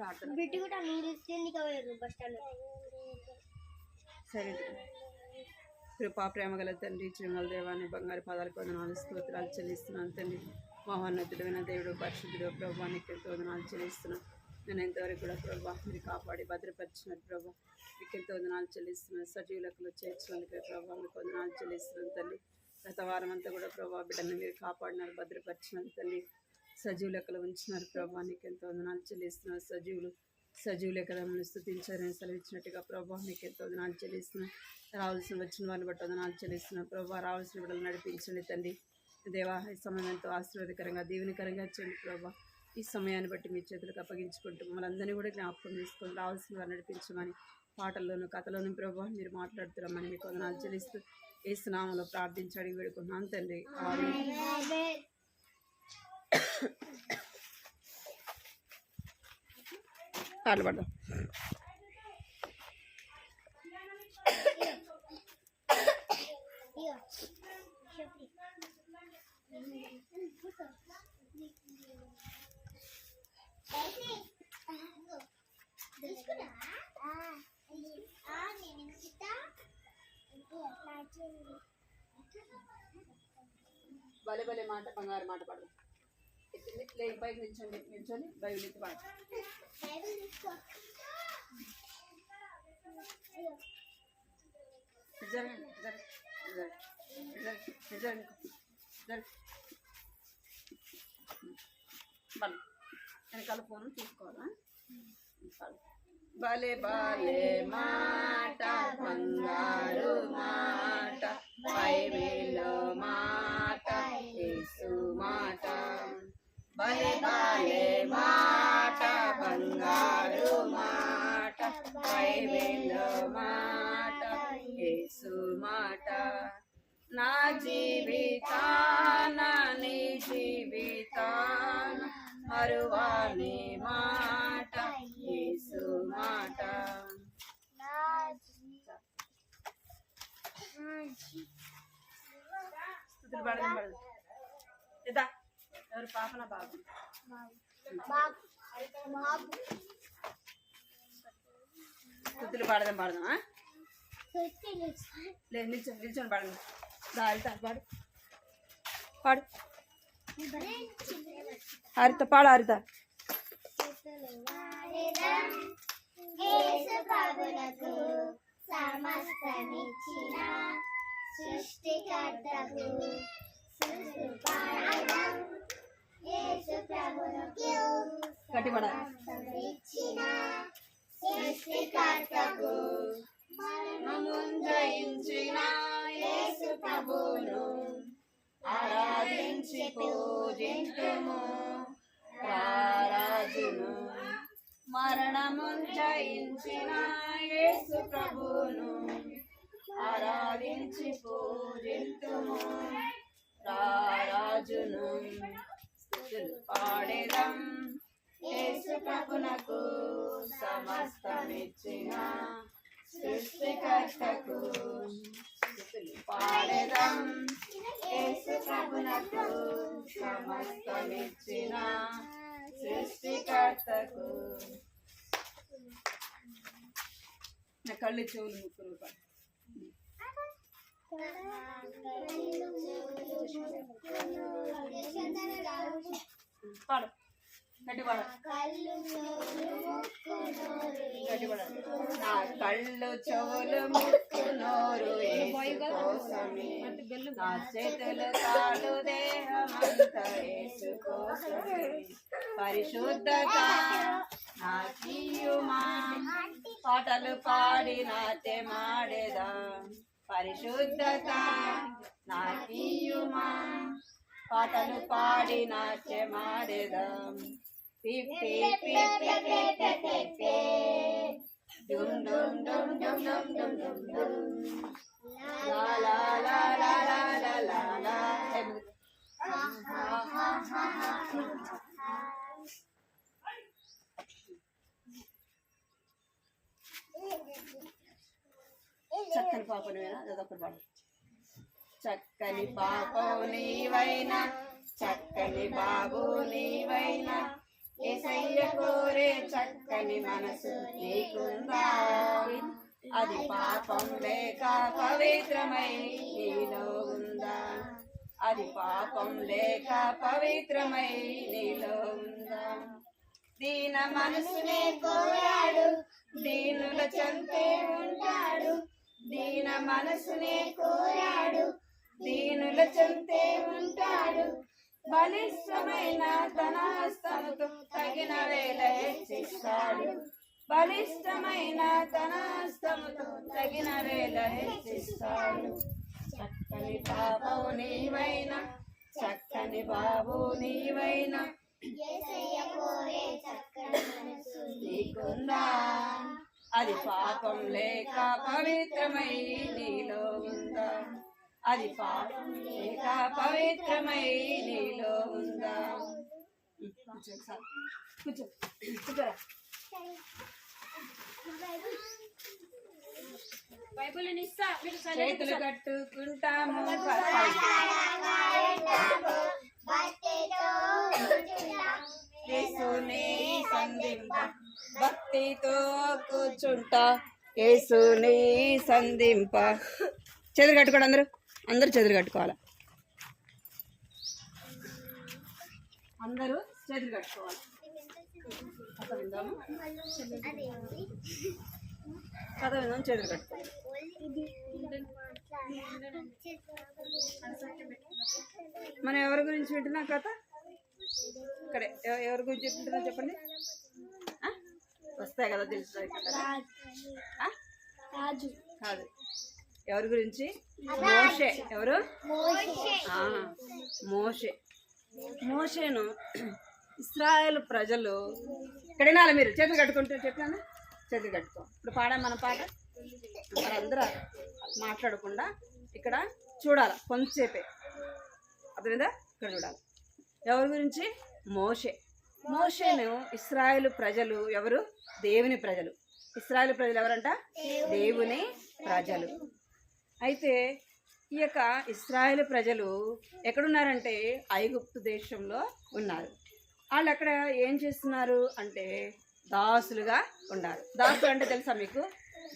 ప్రార్థన. బిడ్డ కూడా నూడిల్స్ తిండికి పోయారు బస్ స్టాండ్ సరే. కృపా ప్రేమ గల తండ్రి చిరుమల దేవాన్ని బంగారు పాదాలకు వందనాలు స్తోత్రాలు చెల్లిస్తున్నాను తండ్రి. మహోన్నతుడైన దేవుడు పరిశుద్ధుడు ప్రభానికి ఎంతో వందనాలు చెల్లిస్తున్నాను. నేను ఎంతవరకు కూడా ప్రభా మీరు కాపాడి భద్రపరిచినట్టు ప్రభా. మీకు ఎంతో వందనాలు చెల్లిస్తున్నాను. సజీవులకు చేర్చినందుకే ప్రభా మీకు వందనాలు చెల్లిస్తున్నాను తల్లి గత వారం అంతా కూడా ప్రభా బిడ్డను మీరు కాపాడినారు భద్రపరిచినారు తల్లి సజీవులు లెక్కలు ఉంచినారు ప్రభా. నీకు ఎంతో వందనాలు చెల్లిస్తున్నారు సజీవులు సజీవ లెక్కలను స్థుతించారని సెలవిచ్చినట్టుగా ప్రభా. నీకు ఎంతో వందనాలు చెల్లిస్తున్నాను రావాల్సిన వచ్చిన వారిని బట్టి వందనాలు చెల్లిస్తున్నాను ప్రభా. రావాల్సిన బిడ్డలు నడిపించండి తండ్రి. దేవా ఈ సమయం ఎంతో ఆశీర్వాదకరంగా దీవెనకరంగా చేయండి ప్రభా. ఈ సమయాన్ని బట్టి మీ చేతులకు అప్పగించుకుంటూ మమ్మల్ని అందరినీ కూడా జ్ఞాపకం చేసుకొని రావాల్సిన వారు నడిపించమని పాటల్లోనూ కథలోనూ ప్రభా మీరు మాట్లాడుతున్నామని మీకు వందనాలు చెల్లిస్తూ ఏ స్నామంలో ప్రార్థించి అడిగి పెడుకున్నాను తండ్రి. పాటలు పాడదాం భలే భలే మాట బంగారు మాట పడదాం ఎత్తింది, లే పైకి నిల్చోండి నిల్చొని బైబిల్ ఎత్తి పాడు జరగండి జరగండి జరగండి జరగండి జరగండి బల వెనకాల ఫోన్ తీసుకోవాలా. భలే భలే మాట పాడదామా లేదు నిల్చొని నిల్చొని పాడండి దా వెళ్తా పాడు పాడు హరిత పాడు హరిత సమస్తమిచ్చిన సృష్టికర్తకు గట్టిపడాలి సృష్టికర్తకు మరణమున్ యేసు ప్రభును ఆరాధించి పూజించుము రారాజును. మరణమున్ జయించిన యేసు ప్రభును ఆరాధించి పూజించుము రారాజును. స్థుతులు పాడేదం ప్రభునకు సమస్తమిచ్చిన సృష్టికర్తకు పాడేదం. యేసు ప్రభునకు సమస్తమిచ్చిన సృష్టికర్తకు. నా కళ్ళు చెవులు ముక్కులు పాడు. పాడు గట్టి పాడు గట్టి పాడు నా కళ్ళు చెవులు ముక్కు నోరు కోసమే నా చేతులు కాలు దేహమంతా యేసు కోసమే పరిశుద్ధత నా కీయుమా. పాటలు పాడి నాట్యమాడేదా పరిశుద్ధత నా కీయుమా. పాటలు పాడి నాట్యమాడేదా Dum dum dum dum dum dum dum dum. La la la la la la la la. Ha ha ha ha ha ha. చక్కని పాపనివేనా అదొక పాట చక్కని పాపం నీవైనా చక్కని బాబు నీవైనా ఏసయ్య కోరే చక్కని మనసు నీకుందా అది పాపం లేక పవిత్రమై నీలో ఉందా? అది పాపం లేక పవిత్రమై నీలో ఉందా? దీన మనసునే కోరాడు దీనుల చంతే ఉంటాడు. దీన మనసునే కోరాడు దీనుల చంతే ఉంటాడు. బలిష్టమైన తన హస్తముతో తగిన వేళ హెచ్చిస్తాడు. బలిష్టమైన తన హస్తముతో తగిన వేళ హెచ్చిస్తాడు. చక్కని పాపవు నీవైనా చక్కని బాబు నీవైనా. నీకుందా అది పాపం లేక పవిత్రమై నీలో ఉందా? అది పాపం. లేక పవిత్రమై నీలో ఉందా. కూర్చో కూర్చోరా. చేతులు కట్టుకుంటాము. భక్తితో కూర్చుంటా. యేసుని సంధింప. చేతులు కట్టుకోండి అందరూ. అందరూ చేతులు కట్టుకోవాలి? అందరూ చేతులు కట్టుకోవాలి. కథ విందాము? అదేంటి? కథ చేతులు కట్టుకోవాలి. మనం ఎవరి గురించి వింటున్నాం కథ? ఇక్కడ. ఎవ- ఎవరి గురించి వింటున్నా చెప్పండి? వస్తాయి కదా తెలుస్తుంది కథ ఆ? రాజు. కాదు. ఎవరి గురించి? మోషే. ఎవరు? మోషే. మోషేను ఇస్రాయేల్ ప్రజలు ఇక్కడ వినాలి మీరు? చేతులు కట్టుకుంటే చెప్పాను చేతులు కట్టుకో. ఇప్పుడు పాడాం మన పాట? మనందరూ మాట్లాడకుండా ఇక్కడ చూడాలి కొంతసేపే. అర్థమైందా? ఇక్కడ చూడాలి. ఎవరి గురించి? మోషే. మోషేను ఇస్రాయేల్ ప్రజలు ఎవరు? దేవుని ప్రజలు. ఇస్రాయేల్ ప్రజలు ఎవరంట? దేవుని ప్రజలు. అయితే ఈ యొక్క ఇస్రాయేల్ ప్రజలు ఎక్కడున్నారంటే ఐగుప్తు దేశంలో ఉన్నారు. వాళ్ళు అక్కడ ఏం చేస్తున్నారు అంటే దాసులుగా ఉన్నారు. దాసులు అంటే తెలుసా మీకు?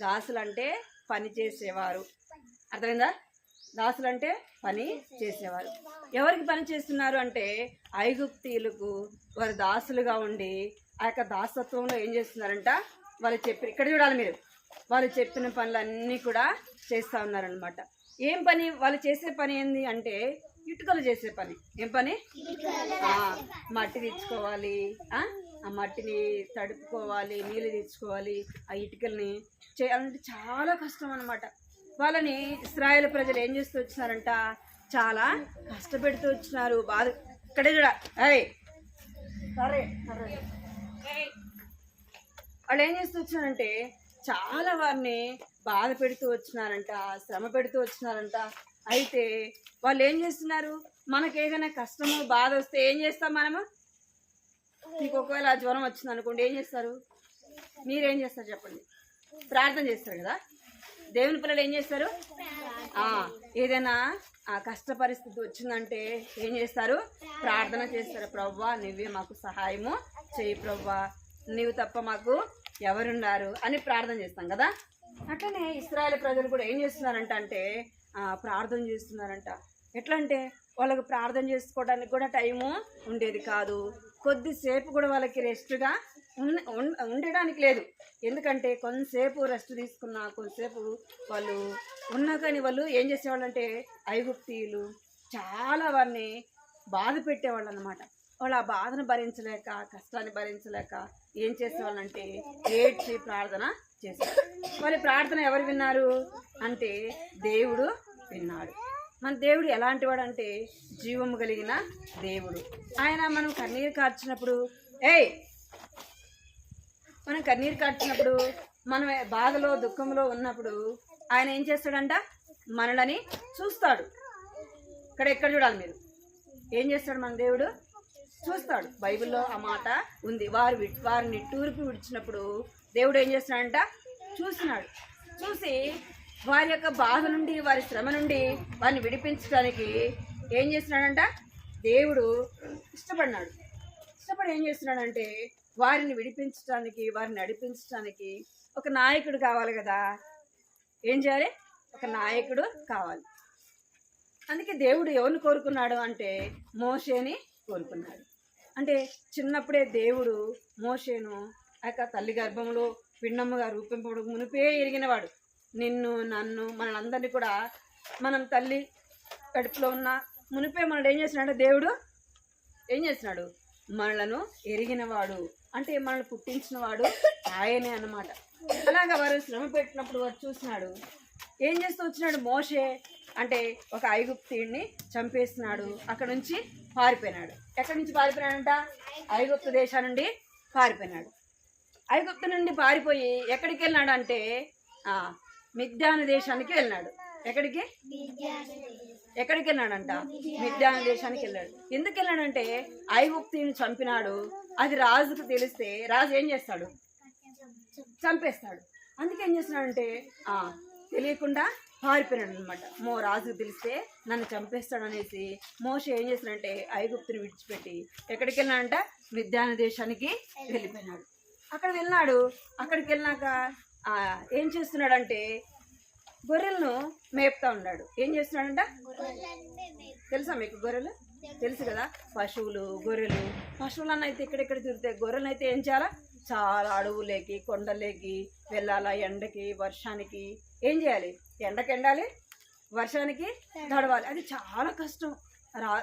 దాసులు అంటే పని చేసేవారు. అర్థమైందా? దాసులు అంటే పని చేసేవారు. ఎవరికి పని చేస్తున్నారు అంటే ఐగుప్తీయులకు వారు దాసులుగా ఉండి ఆ యొక్క దాసత్వంలో ఏం చేస్తున్నారంట? వాళ్ళు చెప్పి ఇక్కడ చూడాలి మీరు. వాళ్ళు చెప్పిన పనులన్నీ కూడా చేస్తూ ఉన్నారనమాట ఏం పని? వాళ్ళు చేసే పని ఏంది అంటే ఇటుకలు చేసే పని. ఏం పని? మట్టి తెచ్చుకోవాలి. ఆ? మట్టిని తడుపుకోవాలి నీళ్ళు తెచ్చుకోవాలి ఆ ఇటుకల్ని చేయాలంటే చాలా కష్టం అనమాట వాళ్ళని ఇస్రాయేల్ ప్రజలు ఏం చేస్తూ వచ్చినారంట? చాలా కష్టపెడుతూ వచ్చినారు. బాధ. ఇక్కడే కూడా అరే సరే సరే. వాళ్ళు ఏం చేస్తూ వచ్చినారంటే చాలా వారిని బాధ పెడుతూ వచ్చినారంట శ్రమ పెడుతూ వచ్చినారంట. అయితే వాళ్ళు ఏం చేస్తున్నారు? మనకి ఏదైనా కష్టము బాధ వస్తే ఏం చేస్తాం మనము? మీకు ఒకవేళ జ్వరం వచ్చింది అనుకోండి ఏం చేస్తారు? మీరేం చేస్తారు చెప్పండి? ప్రార్థన చేస్తారు కదా? దేవుని పిల్లలు ఏం చేస్తారు? ఏదైనా ఆ కష్ట పరిస్థితి వచ్చిందంటే ఏం చేస్తారు? ప్రార్థన చేస్తారు. ప్రవ్వా నువ్వే మాకు సహాయము చేయి ప్రవ్వా. నీవు తప్ప మాకు ఎవరున్నారు అని ప్రార్థన చేస్తాం కదా? అట్లనే ఇస్రాయేల్ ప్రజలు కూడా ఏం చేస్తున్నారంట అంటే ప్రార్థన చేస్తున్నారంట. ఎట్లా అంటే వాళ్ళకు ప్రార్థన చేసుకోవడానికి కూడా టైము ఉండేది కాదు. కొద్దిసేపు కూడా వాళ్ళకి రెస్ట్గా ఉండడానికి లేదు. ఎందుకంటే కొంతసేపు రెస్ట్ తీసుకున్నా కొంతసేపు వాళ్ళు ఉన్నా కానీ వాళ్ళు ఏం చేసేవాళ్ళు అంటే ఐగుప్తీయులు చాలా వారిని బాధ పెట్టేవాళ్ళు అనమాట వాళ్ళు ఆ బాధను భరించలేక కష్టాన్ని భరించలేక ఏం చేసేవాళ్ళంటే ఏడ్చి ప్రార్థన చేశారు మరి ప్రార్థన ఎవరు విన్నారు అంటే దేవుడు విన్నాడు. మన దేవుడు ఎలాంటి వాడు అంటే జీవము కలిగిన దేవుడు. ఆయన మనం కన్నీరు కార్చినప్పుడు ఏయ్! మనం కన్నీరు కార్చినప్పుడు మనం బాధలో దుఃఖంలో ఉన్నప్పుడు ఆయన ఏం చేస్తాడంట? మనలని చూస్తాడు. ఇక్కడ ఎక్కడ చూడాలి మీరు? ఏం చేస్తాడు మన దేవుడు? చూస్తాడు. బైబిల్లో ఆ మాట ఉంది. వారు వి- వారిని టూర్కి విడిచినప్పుడు దేవుడు ఏం చేస్తున్నాడంట? చూసినాడు చూసి వారి యొక్క బాధ నుండి వారి శ్రమ నుండి వారిని విడిపించడానికి ఏం చేస్తున్నాడంట? దేవుడు ఇష్టపడినాడు. ఇష్టపడి ఏం చేస్తున్నాడంటే వారిని విడిపించడానికి వారిని నడిపించడానికి ఒక నాయకుడు కావాలి కదా. ఏం చేయాలి? ఒక నాయకుడు కావాలి. అందుకే దేవుడు ఎవరిని కోరుకున్నాడు అంటే మోషేని కోరుకున్నాడు. అంటే చిన్నప్పుడే దేవుడు మోషేను ఆ యొక్క తల్లి గర్భంలో పిండమ్మగా రూపింపడు మునిపే ఎరిగినవాడు. నిన్ను నన్ను మనందరినీ కూడా మనం తల్లి కడుపులో ఉన్న మునిపే మనడు ఏం చేసినాడు దేవుడు ఏం చేసినాడు మనలను ఎరిగినవాడు. అంటే మనల్ని పుట్టించినవాడు ఆయనే అన్నమాట. అలాగా వారు శ్రమ పెట్టినప్పుడు వారు చూసినాడు. ఏం చేస్తూ వచ్చినాడు మోషే? అంటే ఒక ఐగుప్తుడిని చంపేస్తున్నాడు. అక్కడ నుంచి పారిపోయినాడు. ఎక్కడి నుంచి పారిపోయాడంట ఐగుప్తు దేశం నుండి పారిపోయినాడు. ఐగుప్తు నుండి పారిపోయి ఎక్కడికి వెళ్ళినాడు అంటే ఆ, మిద్యాన దేశానికి వెళ్ళినాడు. ఎక్కడికి? ఎక్కడికి వెళ్ళాడంట మిద్యాన దేశానికి వెళ్ళాడు. ఎందుకు వెళ్ళాడంటే ఐగుప్తిని చంపినాడు. అది రాజుకు తెలిస్తే రాజు ఏం చేస్తాడు? చంపేస్తాడు. అందుకే ఏం చేస్తున్నాడంటే ఆ, తెలియకుండా పారిపోయినాడు అనమాట మో రాజుకు తెలిస్తే నన్ను చంపేస్తాడు అనేసి మోష ఏం చేస్తున్నాడంటే ఐగుప్తుని విడిచిపెట్టి ఎక్కడికి వెళ్ళాడంట మిద్యాన దేశానికి వెళ్ళిపోయినాడు. అక్కడ వెళ్ళినాడు. అక్కడికి వెళ్ళినాక ఏం చేస్తున్నాడంటే గొర్రెలను మేపుతా ఉన్నాడు. ఏం చేస్తున్నాడంట? తెలుసా మీకు గొర్రెలు? తెలుసు కదా పశువులు గొర్రెలు. పశువులన్న అయితే ఎక్కడెక్కడ తిరుగుతాయి గొర్రెలు అయితే ఏం చేయాలా? చాలా అడవులేకి కొండలేకి వెళ్ళాలా? ఎండకి వర్షానికి ఏం చేయాలి? ఎండకి ఎండాలి వర్షానికి తడవాలి. అది చాలా కష్టం. రా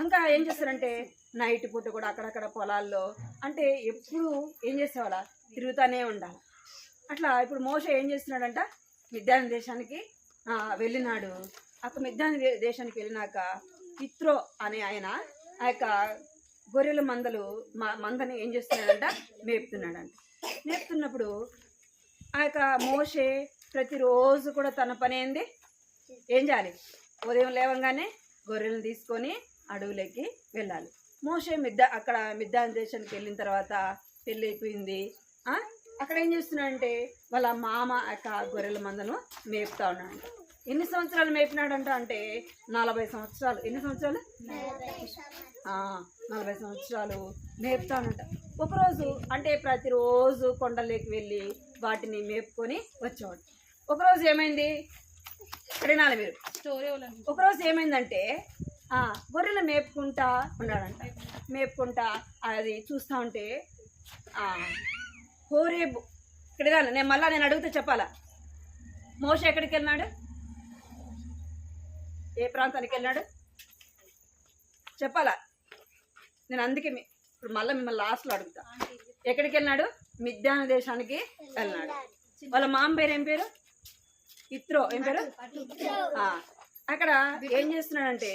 ఇంకా ఏం చేస్తారంటే నైట్ పూట కూడా అక్కడక్కడ పొలాల్లో అంటే ఎప్పుడు ఏం చేసేవాళ్ళ? తిరుగుతూనే ఉండాలి. అట్లా ఇప్పుడు మోస ఏం చేస్తున్నాడంట? మిద్యాన దేశానికి వెళ్ళినాడు. అక్కడ మిద్యాన దే- దేశానికి వెళ్ళినాక ఇత్రో అనే ఆయన ఆ యొక్క గొర్రెల మందలు మా మందని ఏం చేస్తున్నాడంట? మేపుతున్నాడంట. మేపుతున్నప్పుడు ఆ యొక్క మోషే ప్రతిరోజు కూడా తన పని ఏంది? ఏం చేయాలి? ఉదయం లేవగానే గొర్రెలను తీసుకొని అడవులోకి వెళ్ళాలి. మోసే మిద్ద అక్కడ మిద్దాన్ దేశానికి వెళ్ళిన తర్వాత పెళ్ళి అయిపోయింది. అక్కడ ఏం చేస్తున్నాడంటే వాళ్ళ మామ యొక్క గొర్రెల మందను మేపుతా ఉన్నాడు ఎన్ని సంవత్సరాలు మేపినాడంట అంటే నలభై సంవత్సరాలు. ఎన్ని సంవత్సరాలు? నలభై సంవత్సరాలు మేపుతా మేపుతానంట ఒకరోజు అంటే ప్రతిరోజు కొండలేకి వెళ్ళి వాటిని మేపుకొని వచ్చేవాడు. ఒకరోజు ఏమైంది? వినాలి మీరు ఒకరోజు ఏమైందంటే ఆ, గొర్రెలు మేపుకుంటా ఉన్నాడంట. మేపుకుంటా అది చూస్తూ ఉంటే హోరే ఇక్కడ వినాలి నేను మళ్ళీ నేను అడిగితే చెప్పాలా? మోస ఎక్కడికి వెళ్ళినాడు? ఏ ప్రాంతానికి వెళ్ళినాడు? చెప్పాలా? నేను అందుకే మీ- ఇప్పుడు మళ్ళీ మిమ్మల్ని లాస్ట్లో అడుగుతా. ఎక్కడికి వెళ్ళినాడు? మిద్యాన దేశానికి వెళ్ళినాడు. వాళ్ళ మామ పేరు ఏం పేరు? ఇత్రో ఏం పేరు? అక్కడ ఏం చేస్తున్నాడంటే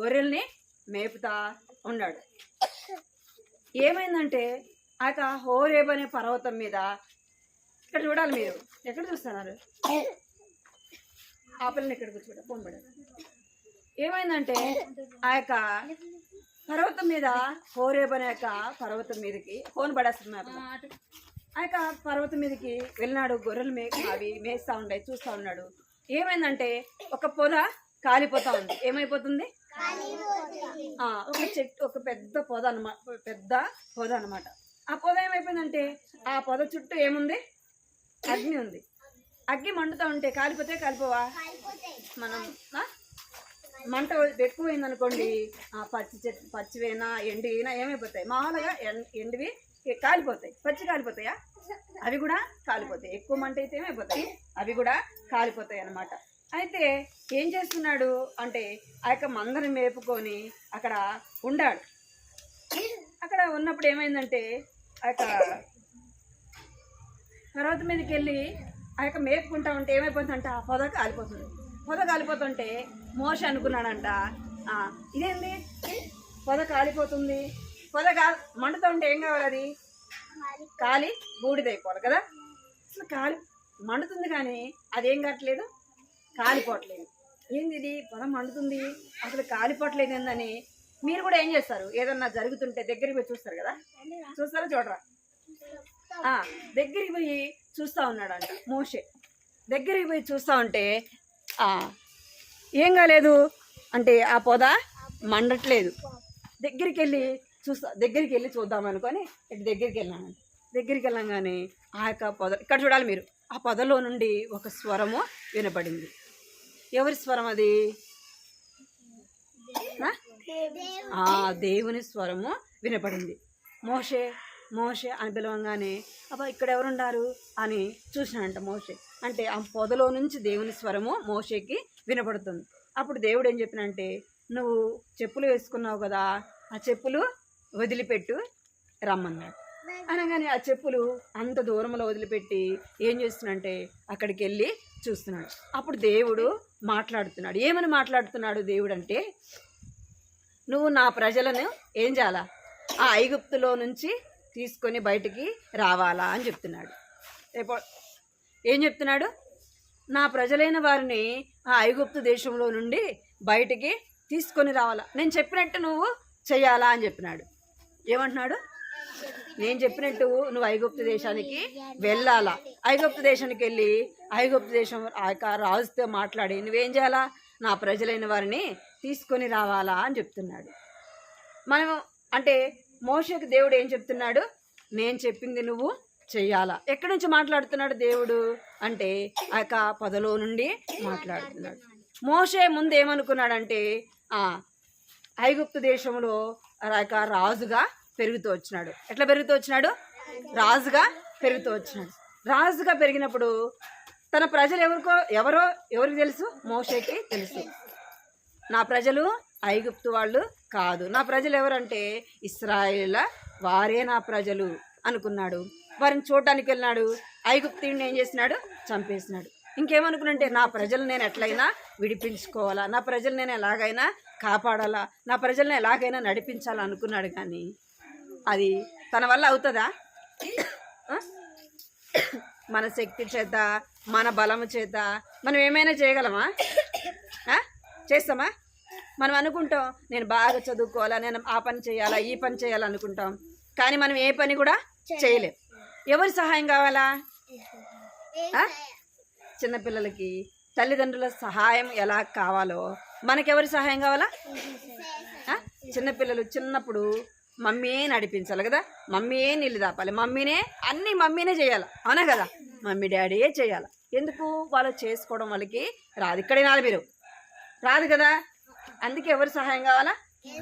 గొర్రెల్ని మేపుతా ఉన్నాడు. ఏమైందంటే ఆ యొక్క హోరేబ్ అనే పర్వతం మీద ఇక్కడ చూడాలి మీరు. ఎక్కడ చూస్తున్నారు? ఆ పిల్లని ఇక్కడ కూర్చోండి ఫోన్ ఏమైందంటే ఆ యొక్క పర్వతం మీద హోరేబ్ అనే యొక్క పర్వతం మీదకి ఫోన్ పడేస్తున్నారు. ఆ యొక్క పర్వతం మీదకి వెళ్ళినాడు గొర్రెలు మే అవి మేస్తా ఉండే చూస్తా ఉన్నాడు. ఏమైందంటే ఒక పొద కాలిపోతా ఉంది. ఏమైపోతుంది? ఒక చెట్టు ఒక పెద్ద పొద అనమాట పెద్ద పొద అనమాట ఆ పొద ఏమైపోయిందంటే ఆ పొద చుట్టూ ఏముంది? అగ్ని ఉంది. అగ్గి మండుతా ఉంటే కాలిపోతే కాలిపోవా? మనం మంట ఎక్కువైంది అనుకోండి ఆ పచ్చి చెట్టు పచ్చివైనా ఎండివైనా ఏమైపోతాయి? మామూలుగా ఎం- ఎండివి కాలిపోతాయి. పచ్చి కాలిపోతాయా? అవి కూడా కాలిపోతాయి. ఎక్కువ మంట అయితే ఏమైపోతాయి అవి కూడా కాలిపోతాయి అన్నమాట. అయితే ఏం చేస్తున్నాడు అంటే ఆ యొక్క మందని మేపుకొని అక్కడ ఉండాడు. అక్కడ ఉన్నప్పుడు ఏమైందంటే ఆ యొక్క పర్వతం మీదకి వెళ్ళి ఆ యొక్క మేపుకుంటా ఉంటే ఏమైపోతుందంట? ఆ పొద కాలిపోతుంది. పొద కాలిపోతుంటే మోస అనుకున్నాడంట ఇదేంది? పొద కాలిపోతుంది. పొద మండుతూ ఉంటే ఏం కావాలి అది? కాలి. బూడిదైపోవాలి కదా? అసలు కాలి మండుతుంది కానీ అదేం కావట్లేదు? కాలిపోవట్లేదు. ఏంది ఇది? పొద మండుతుంది. అసలు కాలిపోవట్లేదు ఏందని మీరు కూడా ఏం చేస్తారు? ఏదన్నా జరుగుతుంటే దగ్గరికి పోయి చూస్తారు కదా? చూస్తారా? చూడరా? దగ్గరికి పోయి చూస్తూ ఉన్నాడంట మోషే. దగ్గరికి పోయి చూస్తూ ఉంటే ఏం కాలేదు? అంటే ఆ పొద మండట్లేదు. దగ్గరికి వెళ్ళి చూస్తా దగ్గరికి వెళ్ళి చూద్దాం అనుకొని ఇటు దగ్గరికి వెళ్ళాను. దగ్గరికి వెళ్ళంగానే ఆ యొక్క పొద ఇక్కడ చూడాలి మీరు. ఆ పొదలో నుండి ఒక స్వరము వినపడింది ఎవరి స్వరం అది? ఆ? దేవుని స్వరము వినపడింది మోషే మోషే అని పిలవంగానే అబ్బా ఇక్కడ ఎవరున్నారు? అని చూసినంట మోషే. అంటే ఆ పొదలో నుంచి దేవుని స్వరము మోషేకి వినపడుతుంది అప్పుడు దేవుడు ఏం చెప్పినంటే నువ్వు చెప్పులు వేసుకున్నావు కదా ఆ చెప్పులు వదిలిపెట్టు రమ్మన్నాడు. అనగానే ఆ చెప్పులు అంత దూరంలో వదిలిపెట్టి ఏం చేస్తున్నంటే అక్కడికి వెళ్ళి చూస్తున్నాడు. అప్పుడు దేవుడు మాట్లాడుతున్నాడు. ఏమని మాట్లాడుతున్నాడు దేవుడు అంటే నువ్వు నా ప్రజలను ఏం చేయాలా? ఆ ఐగుప్తులో నుంచి తీసుకొని బయటికి రావాలా? అని చెప్తున్నాడు. రేపు ఏం చెప్తున్నాడు? నా ప్రజలైన వారిని ఆ ఐగుప్తు దేశంలో నుండి బయటికి తీసుకొని రావాలా. నేను చెప్పినట్టు నువ్వు చెయ్యాలా అని చెప్పినాడు ఏమంటున్నాడు? నేను చెప్పినట్టు నువ్వు ఐగుప్తు దేశానికి వెళ్ళాలా? ఐగుప్తు దేశానికి వెళ్ళి ఐగుప్తు దేశం ఆ యొక్క రాజుతో మాట్లాడి నువ్వేం చేయాలా? నా ప్రజలైన వారిని తీసుకొని రావాలా అని చెప్తున్నాడు. మనం అంటే మోషకి దేవుడు ఏం చెప్తున్నాడు? నేను చెప్పింది నువ్వు చెయ్యాలా. ఎక్కడి నుంచి మాట్లాడుతున్నాడు దేవుడు? అంటే ఆ యొక్క పదలో నుండి మాట్లాడుతున్నాడు. మోషే ముందు ఏమనుకున్నాడంటే ఐగుప్త ఐగుప్తు దేశంలో రాజుగా పెరుగుతూ వచ్చినాడు. ఎట్లా పెరుగుతూ వచ్చినాడు? రాజుగా పెరుగుతూ వచ్చినాడు. రాజుగా పెరిగినప్పుడు తన ప్రజలు ఎవరికో ఎవరో ఎవరికి తెలుసు? మోషేకి తెలుసు. నా ప్రజలు ఐగుప్తు వాళ్ళు కాదు. నా ప్రజలు ఎవరంటే ఇస్రాయేల వారే నా ప్రజలు అనుకున్నాడు. వారిని చూడటానికి వెళ్ళినాడు. ఐగుప్తుడిని ఏం చేసినాడు? చంపేసినాడు. ఇంకేమనుకున్నంటే నా ప్రజలు నేను ఎట్లయినా విడిపించుకోవాలా? నా ప్రజలు నేను ఎలాగైనా కాపాడాలా? నా ప్రజల్ని ఎలాగైనా నడిపించాలా అనుకున్నాడు కానీ అది తన వల్ల అవుతుందా? మన శక్తి చేత మన బలము చేత మనం ఏమైనా చేయగలమా? చేస్తామా? మనం అనుకుంటాం నేను బాగా చదువుకోవాలా నేను ఆ పని చేయాలా ఈ పని చేయాలా అనుకుంటాం. కానీ మనం ఏ పని కూడా చేయలేం. ఎవరి సహాయం కావాలా? చిన్నపిల్లలకి తల్లిదండ్రుల సహాయం ఎలా కావాలో మనకెవరి సహాయం కావాలా? చిన్నపిల్లలు చిన్నప్పుడు మమ్మీయే నడిపించాలి కదా? మమ్మీయే నీళ్ళు దాపాలి మమ్మీనే అన్నీ మమ్మీనే చేయాలి. అవునా కదా? మమ్మీ డాడీయే చేయాలి? ఎందుకు? వాళ్ళు చేసుకోవడం వాళ్ళకి రాదు. ఇక్కడే నాది మీరు. రాదు కదా? అందుకే ఎవరి సహాయం కావాలా?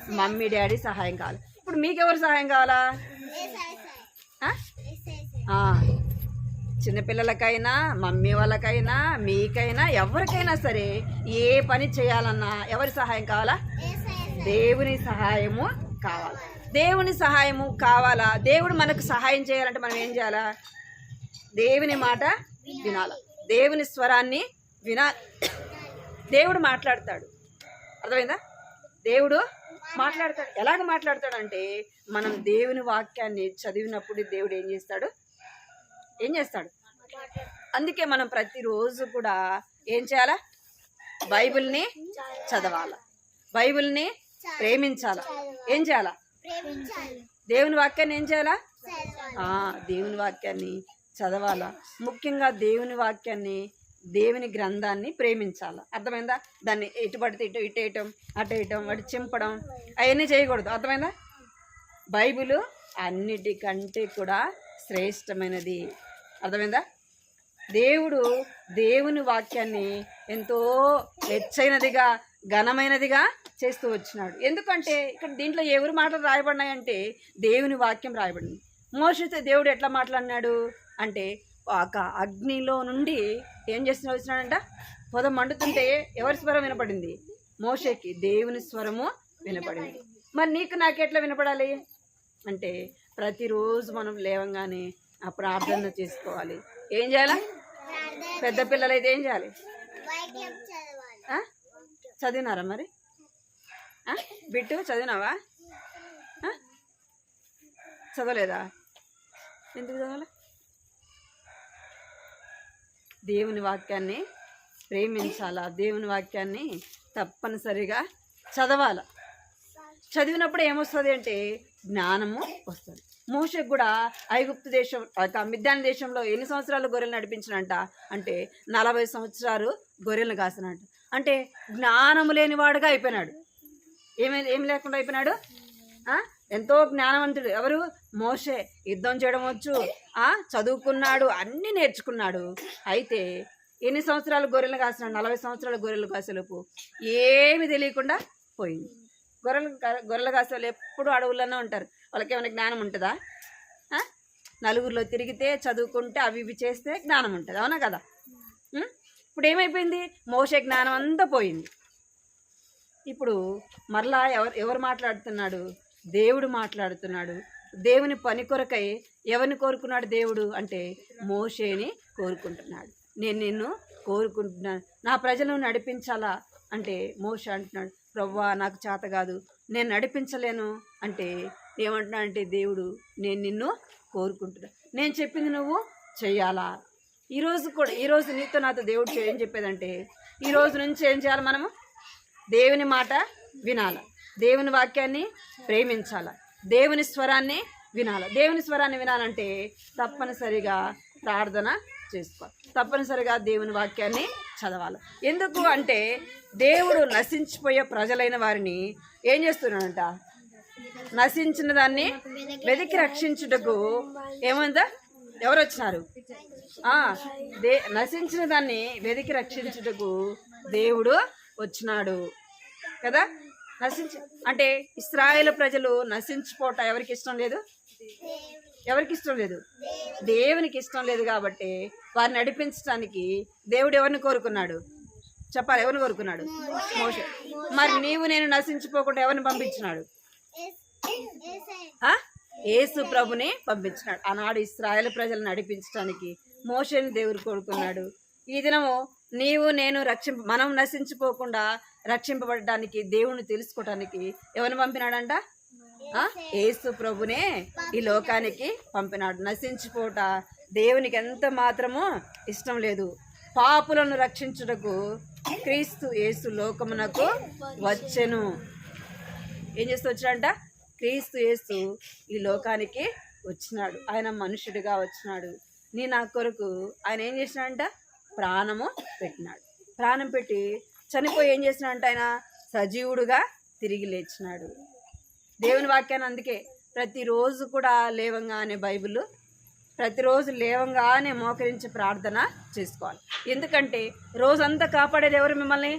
మమ్మీ డాడీ సహాయం కావాలి. ఇప్పుడు మీకు సహాయం కావాలా? చిన్నపిల్లలకైనా మమ్మీ వాళ్ళకైనా మీకైనా ఎవరికైనా సరే ఏ పని చేయాలన్నా ఎవరి సహాయం కావాలా? దేవుని సహాయము కావాలి. దేవుని సహాయము కావాలా? దేవుడు మనకు సహాయం చేయాలంటే మనం ఏం చేయాలా? దేవుని మాట వినాల. దేవుని స్వరాన్ని వినా దేవుడు మాట్లాడతాడు. అర్థమైందా? దేవుడు మాట్లాడతాడు. ఎలాగ మాట్లాడతాడంటే మనం దేవుని వాక్యాన్ని చదివినప్పుడు దేవుడు ఏం చేస్తాడు? ఏం చేస్తాడు? అందుకే మనం ప్రతిరోజు కూడా ఏం చేయాలా? బైబిల్ని చదవాల. బైబిల్ని ప్రేమించాలా. ఏం చేయాలా? దేవుని వాక్యాన్ని ఏం చేయాలా? ఆ, దేవుని వాక్యాన్ని చదవాలా. ముఖ్యంగా దేవుని వాక్యాన్ని దేవుని గ్రంథాన్ని ప్రేమించాలా. అర్థమైందా? దాన్ని ఇటు పడితే ఇటు ఇటు వేయటం అటు వేయటం వాటి చింపడం అవన్నీ చేయకూడదు. అర్థమైందా? బైబిల్ అన్నిటికంటే కూడా శ్రేష్టమైనది. అర్థమైందా? దేవుడు దేవుని వాక్యాన్ని ఎంతో హెచ్చైనదిగా ఘనమైనదిగా చేస్తూ వచ్చినాడు. ఎందుకంటే ఇక్కడ దీంట్లో ఎవరి మాటలు రాయబడినాయంటే దేవుని వాక్యం రాయబడింది. మోసతో దేవుడు ఎట్లా మాట్లాడినాడు? అంటే ఒక అగ్నిలో నుండి ఏం చేస్తున్నా వచ్చినాడంట? పొద మండుతుంటే ఎవరి స్వరం వినపడింది? మోషేకి దేవుని స్వరము వినపడింది. మరి నీకు నాకు ఎట్లా వినపడాలి? అంటే ప్రతిరోజు మనం లేవంగానే ప్రార్థన చేసుకోవాలి. ఏం చేయాలి? పెద్ద పిల్లలైతే ఏం చేయాలి? చదివినారా మరి? బిట్టు చదివినావా? చదవలేదా? ఎందుకు చదవాలి? దేవుని వాక్యాన్ని ప్రేమించాలా? దేవుని వాక్యాన్ని తప్పనిసరిగా చదవాల? చదివినప్పుడు ఏమొస్తుంది అంటే జ్ఞానము వస్తుంది. మోషకు కూడా ఐగుప్తు దేశం ఒక మిద్యాన దేశంలో ఎన్ని సంవత్సరాలు గొర్రెలు నడిపించినంట? అంటే నలభై సంవత్సరాలు గొర్రెలను కాసినంట. అంటే జ్ఞానము లేనివాడుగా అయిపోయినాడు. ఏమే ఏం లేకుండా అయిపోయినాడు? ఎంతో జ్ఞానవంతుడు. ఎవరు? మోషే. యుద్ధం చేయడం వచ్చు ఆ? చదువుకున్నాడు అన్నీ నేర్చుకున్నాడు. అయితే ఎన్ని సంవత్సరాలు గొర్రెలు కాసినాడు? నలభై సంవత్సరాలు గొర్రెలు కాసేలోపు ఏమి తెలియకుండా పోయింది. గొర్రెలు గొర్రెలు కాసే వాళ్ళు ఎప్పుడు అడవుల్లోనే ఉంటారు. వాళ్ళకి ఏమైనా జ్ఞానం ఉంటుందా? నలుగురిలో తిరిగితే చదువుకుంటే అవి ఇవి చేస్తే జ్ఞానం ఉంటుంది. అవునా కదా? ఇప్పుడు ఏమైపోయింది? మోసే జ్ఞానం అంతా పోయింది. ఇప్పుడు మరలా ఎవరు ఎవరు మాట్లాడుతున్నాడు? దేవుడు మాట్లాడుతున్నాడు. దేవుని పని కొరకై ఎవరిని కోరుకున్నాడు దేవుడు? అంటే మోషేని కోరుకుంటున్నాడు. నేను నిన్ను కోరుకుంటున్నాను నా ప్రజలను నడిపించాలా? అంటే మోష అంటున్నాడు. ప్రవ్వా నాకు చేత కాదు. నేను నడిపించలేను. అంటే ఏమంటున్నా అంటే దేవుడు నేను నిన్ను కోరుకుంటున్నా. నేను చెప్పింది నువ్వు చెయ్యాలా? ఈరోజు కూడా ఈరోజు నీతో నాతో దేవుడు ఏం చెప్పేదంటే ఈ రోజు నుంచి ఏం చేయాలి మనము? దేవుని మాట వినాల. దేవుని వాక్యాన్ని ప్రేమించాల. దేవుని స్వరాన్ని వినాల. దేవుని స్వరాన్ని వినాలంటే తప్పనిసరిగా ప్రార్థన చేసుకోవాలి. తప్పనిసరిగా దేవుని వాక్యాన్ని చదవాలి. ఎందుకు అంటే దేవుడు నశించిపోయే ప్రజలైన వారిని ఏం చేస్తున్నాడంట? నశించిన దాన్ని వెతికి రక్షించుటకు ఏమైందా? ఎవరు వచ్చినారు దే నశించిన దాన్ని వెతికి రక్షించుటకు దేవుడు వచ్చినాడు. కదా? నశించి అంటే ఇస్రాయేల్ ప్రజలు నశించిపోట ఎవరికి ఇష్టం లేదు? ఎవరికి ఇష్టం లేదు? దేవునికి ఇష్టం లేదు కాబట్టి వారిని నడిపించడానికి దేవుడు ఎవరిని కోరుకున్నాడు? చెప్పాలి ఎవరిని కోరుకున్నాడు? మోషే. మరి నీవు నేను నశించిపోకుండా ఎవరిని పంపించినాడు? యేసు ప్రభుని పంపించినాడు. ఆనాడు ఇస్రాయల్ ప్రజలను నడిపించడానికి మోషని దేవుడు కోరుకున్నాడు. ఈ దినము నీవు నేను రక్షింప మనం నశించిపోకుండా రక్షింపబడడానికి దేవుని తెలుసుకోవటానికి ఎవరిని పంపినాడంట? ఆ? ప్రభునే ఈ లోకానికి పంపినాడు. నశించిపోట దేవునికి ఎంత మాత్రము ఇష్టం లేదు. పాపులను రక్షించుటకు క్రీస్తు యేసు లోకమునకు వచ్చెను. ఏం చేస్తూ వచ్చాడంట క్రీస్తు యేసు ఈ లోకానికి వచ్చినాడు. ఆయన మనుషుడిగా వచ్చినాడు. నీ నా కొరకు ఆయన ఏం చేసినాడంట? ప్రాణము పెట్టినాడు. ప్రాణం పెట్టి చనిపోయి ఏం చేసినాడంట ఆయన? సజీవుడుగా తిరిగి లేచినాడు. దేవుని వాక్యాన్ని అందుకే ప్రతిరోజు కూడా లేవంగానే బైబిల్ ప్రతిరోజు లేవంగానే మోకరించి ప్రార్థన చేసుకోవాలి. ఎందుకంటే రోజంతా కాపాడేది ఎవరు మిమ్మల్ని?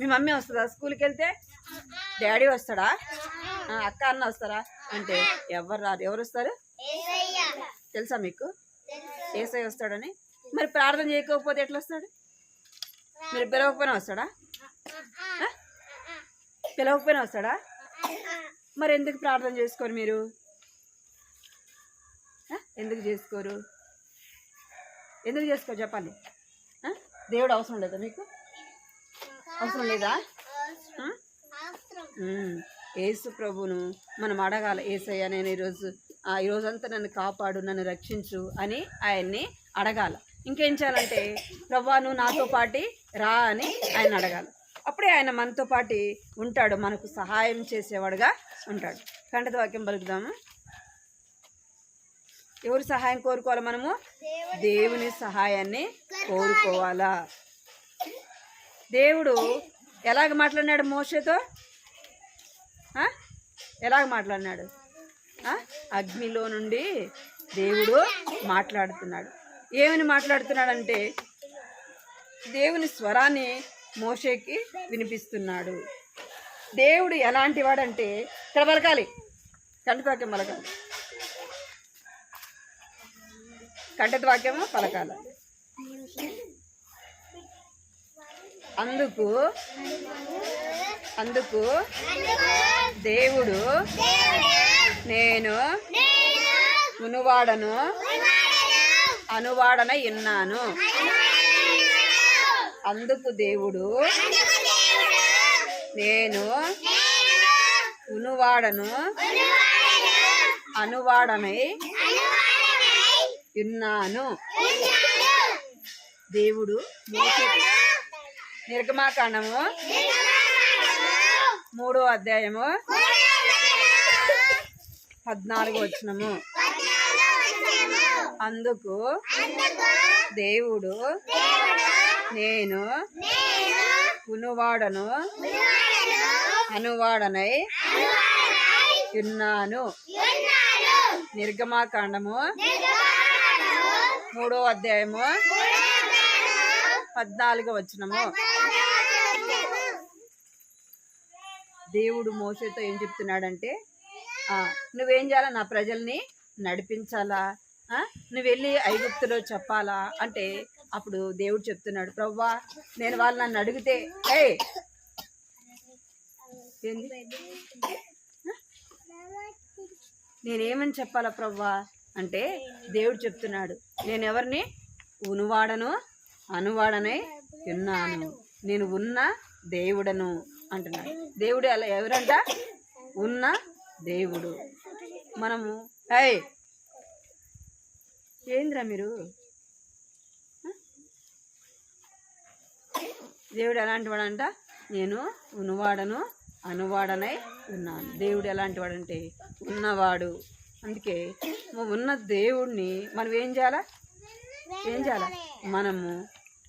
మీ మమ్మీ వస్తుందా? స్కూల్కి వెళ్తే? డాడీ వస్తాడా? అక్క అన్న వస్తారా? అంటే ఎవరు రారు? ఎవరు వస్తారు? తెలుసా మీకు? ఏసై వస్తాడని. మరి ప్రార్థన చేయకపోతే ఎట్లా వస్తాడు? మీరు పిలవకపోయినా వస్తాడా? పిలవకపోయినా వస్తాడా? మరి ఎందుకు ప్రార్థన చేసుకోరు మీరు? ఎందుకు చేసుకోరు? ఎందుకు చేసుకోరు? చెప్పండి. దేవుడు అవసరం లేదా మీకు? అవసరం లేదా? యేసు ప్రభును మనం అడగాలి ఏసయ్య నేను ఈరోజు ఆ, నన్ను కాపాడు నన్ను రక్షించు అని ఆయన్ని అడగాల. ఇంకేం చేయాలంటే ప్రభా నువ్వు నాతో పాటి రా అని ఆయన అడగాలి. అప్పుడే ఆయన మనతో పాటి ఉంటాడు మనకు సహాయం చేసేవాడుగా ఉంటాడు. కంటత వాక్యం పలుకుదాము. ఎవరి సహాయం కోరుకోవాలి మనము? దేవుని సహాయాన్ని కోరుకోవాలా. దేవుడు ఎలాగ మాట్లాడినాడు మోషతో? ఎలాగ మాట్లాడినాడు? అగ్నిలో నుండి దేవుడు మాట్లాడుతున్నాడు. ఏమని మాట్లాడుతున్నాడంటే దేవుని స్వరాన్ని మోషేకి వినిపిస్తున్నాడు. దేవుడు ఎలాంటి వాడంటే ఇక్కడ పలకాలి. కంటవాక్యం పలకాలి కంటతి వాక్యము పలకాలి. అందుకు అందుకు దేవుడు నేను మునువాడను అనువాడన ఇన్నాను. అందుకు దేవుడు నేను ఉనువాడను అనువాడనై విన్నాను దేవుడు నిర్గమాకాండము మూడో అధ్యాయము పద్నాలుగు వచ్చినము అందుకు దేవుడు నేను కునువాడను అనువాడనై ఉన్నాను. నిర్గమాకాండము మూడో అధ్యాయము పద్నాలుగు వచ్చినము దేవుడు మోసేతో ఏం చెప్తున్నాడంటే నువ్వేం చేయాలా? నా ప్రజల్ని నడిపించాలా? నువ్వు వెళ్ళి ఐగుప్తులో చెప్పాలా? అంటే అప్పుడు దేవుడు చెప్తున్నాడు ప్రవ్వా నేను వాళ్ళు నన్ను అడిగితే ఏ ఏంది? నేనేమని చెప్పాలా ప్రవ్వా? అంటే దేవుడు చెప్తున్నాడు నేను ఎవరిని? ఉనువాడను అనువాడనై ఉన్నాను. నేను ఉన్న దేవుడను. అంటున్నాడు. దేవుడు అలా ఎవరంట? ఉన్న దేవుడు. మనము హై ఏంద్రా మీరు? దేవుడు ఎలాంటి వాడంట నేను ఉన్నవాడను అనువాడనై ఉన్నాను. దేవుడు ఎలాంటి వాడంటే ఉన్నవాడు. అందుకే ఉన్న దేవుడిని మనం ఏం చేయాలా? ఏం చేయాలా? మనము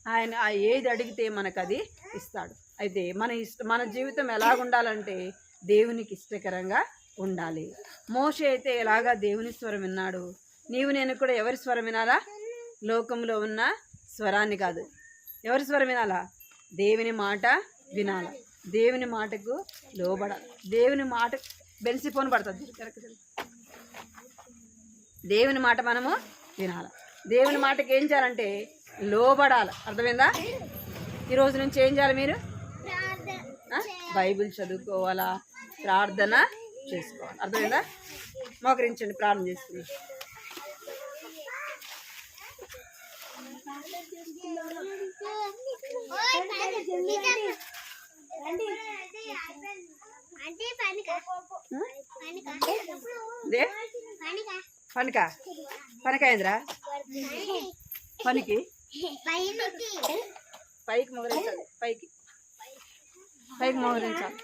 ఆయన ఆ ఏది అడిగితే మనకు అది ఇస్తాడు. అయితే మన ఇష్ట మన జీవితం ఎలాగుండాలంటే దేవునికి ఇష్టకరంగా ఉండాలి. మోష అయితే ఎలాగా దేవుని స్వరం విన్నాడు? నీవు నేను కూడా ఎవరి స్వరం వినాలా? లోకంలో ఉన్న స్వరాన్ని కాదు. ఎవరి స్వరం వినాలా? దేవుని మాట వినాల. దేవుని మాటకు లోబడాలి. దేవుని మాట బెన్సిపోని పడుతుంది. కరెక్ట్ దేవుని మాట మనము వినాలి. దేవుని మాటకి ఏం చేయాలంటే లోబడాలి. అర్థమైందా? ఈ రోజు నుంచి ఏం చేయాలి మీరు? బైబిల్ చదువుకోవాలా? ప్రార్థన చేసుకోవాలి. అర్థమైందా? మోకరించండి ప్రార్థన చేసుకుని పనిక? పనిక దే పనిక? పైకి. మోకరించాలి పైకి. పైకి మోకరించాలి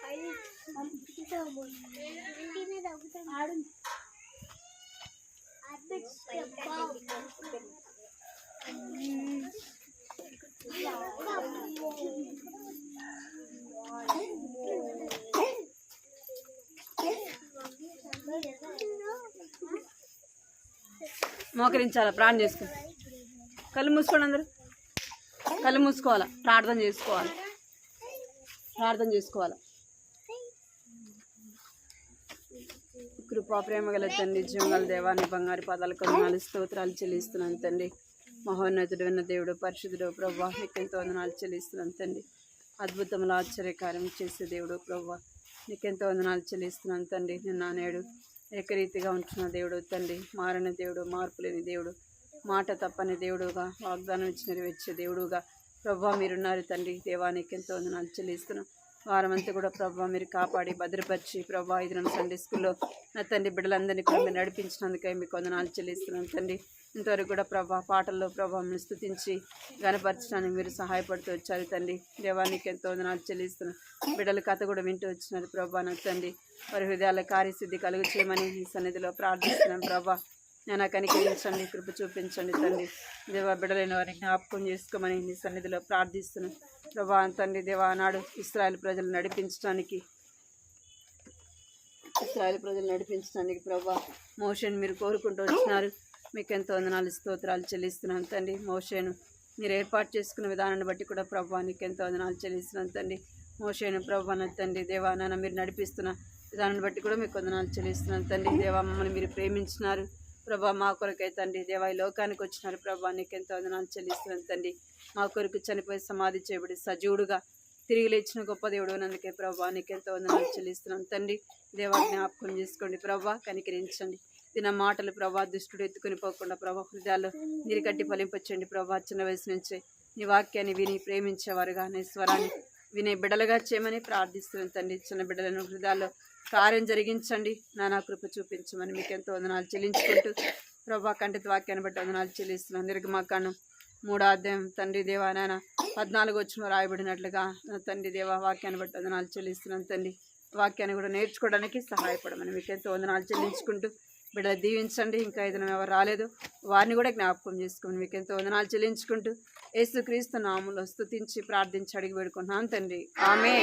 మోకరించాలా? ప్రాణం చేసుకో. కళ్ళు మూసుకోండి అందరు. కళ్ళు మూసుకోవాలా? ప్రార్థన చేసుకోవాలి? ప్రార్థన చేసుకోవాలా? కృపా ప్రేమ గల తండ్రి జీవగల దేవాన్ని బంగారు పదాలు కొందనాలు స్తోత్రాలు చెల్లిస్తున్నాను తండ్రి. మహోన్నతుడు విన్న దేవుడు పరిశుద్ధుడు ప్రభా నీకెంతో వందనాలు చెల్లిస్తున్నాను తండ్రి. అద్భుతములు ఆశ్చర్యకార్యం చేసే దేవుడు ప్రభా నీకెంతో వందనాలు చెల్లిస్తున్నాను తండ్రి. నిన్న నేడు ఏకరీతిగా ఉంటున్న దేవుడు తండ్రి. మారని దేవుడు మార్పు లేని దేవుడు మాట తప్పని దేవుడుగా వాగ్దానం ఇచ్చి నెరవేర్చే దేవుడుగా ప్రభా మీరున్నారు తండ్రి. దేవానికి ఎంతో వందనాలు చెల్లిస్తున్నాం. వారమంతా కూడా ప్రభావ మీరు కాపాడి భద్రపరిచి ప్రభావ ఇది నన్ను సండే స్కూల్లో నా తండ్రి బిడ్డలందరినీ కూడా మీరు మీకు వందనాలు చెల్లిస్తున్నాను తండ్రి. ఇంతవరకు కూడా ప్రభా పాటల్లో ప్రభావం స్థుతించి గనపరచడానికి మీరు సహాయపడుతూ వచ్చారు తండ్రి. దేవానికి ఎంతో వందనాలు చెల్లిస్తున్నాను బిడ్డల కథ కూడా వింటూ వచ్చినారు ప్రభా నా తండ్రి. వారి హృదయాల కార్యసిద్ధి కలుగు చేయమని ఈ సన్నిధిలో ప్రార్థిస్తున్నాను ప్రభా. నేను కనికరించండి కృప చూపించండి తండ్రి. దేవా బిడ్డలైన వారిని జ్ఞాపకం చేసుకోమని నీ సన్నిధిలో ప్రార్థిస్తున్నాను ప్రభా తండ్రి దేవా నాడు ఇస్రాయల్ ప్రజలు నడిపించడానికి ఇస్రాయల్ ప్రజలు నడిపించడానికి ప్రభా మోషన్ మీరు కోరుకుంటూ వచ్చినారు. మీకు ఎంతో వందనాలు స్తోత్రాలు చెల్లిస్తున్నాను తండ్రి. మోషేను మీరు ఏర్పాటు చేసుకున్న విధానాన్ని బట్టి కూడా ప్రభా నీకు ఎంతో వందనాలు చెల్లిస్తున్నాను తండ్రి. మోషేను ప్రభాన తండ్రి దేవా నాన్న మీరు నడిపిస్తున్న విధానాన్ని బట్టి కూడా మీకు వందనాలు చెల్లిస్తున్నాను తండ్రి. దేవా మమ్మల్ని మీరు ప్రేమించినారు. ప్రభా మా కొరకై తండ్రి దేవా ఈ లోకానికి వచ్చినారు ప్రభా నీకు ఎంతో వందనాలు చెల్లిస్తున్నాను తండ్రి. మా కొరకు చనిపోయి సమాధి చేయబడి సజీవుడుగా తిరిగి లేచిన గొప్ప దేవుడు అందుకే ప్రభా నీకు ఎంతో వందనాలు చెల్లిస్తున్నాను తండ్రి. దేవా జ్ఞాపకం చేసుకోండి ప్రభా కనికరించండి. తిన మాటలు ప్రభా దుష్టుడు ఎత్తుకుని పోకుండా ప్రభా హృదయాలు నీరు కట్టి ఫలింపచ్చండి ప్రభా చిన్న వయసు నుంచే. నీ వాక్యాన్ని విని ప్రేమించేవారుగా నీ స్వరాన్ని వినే బిడ్డలుగా చేయమని ప్రార్థిస్తున్నాను తండ్రి. చిన్న బిడ్డలను హృదయాల్లో కార్యం జరిగించండి. నానా కృప చూపించమని మీకు ఎంతో వందనాలు చెల్లించుకుంటూ ప్రభా కంటిత వాక్యాన్ని బట్టి వందనాలు చెల్లిస్తున్నాను. నిర్గమాకాండం మూడో అధ్యాయం తండ్రి దేవా నాయన పద్నాలుగు వచ్చిన రాయబడినట్లుగా తండ్రి దేవా వాక్యాన్ని బట్టి వందనాలు చెల్లిస్తున్నాను తండ్రి. వాక్యాన్ని కూడా నేర్చుకోవడానికి సహాయపడమని మీకు ఎంతో వందనాలు చెల్లించుకుంటూ బిడ్డ దీవించండి. ఇంకా ఏదైనా ఎవరు రాలేదు వారిని కూడా జ్ఞాపకం చేసుకోండి మీకు ఎంతో వందనాలు చెల్లించుకుంటూ యేసుక్రీస్తు నామంలో స్థుతించి ప్రార్థించి అడిగి పెడుకున్నాను తండ్రి. ఆమె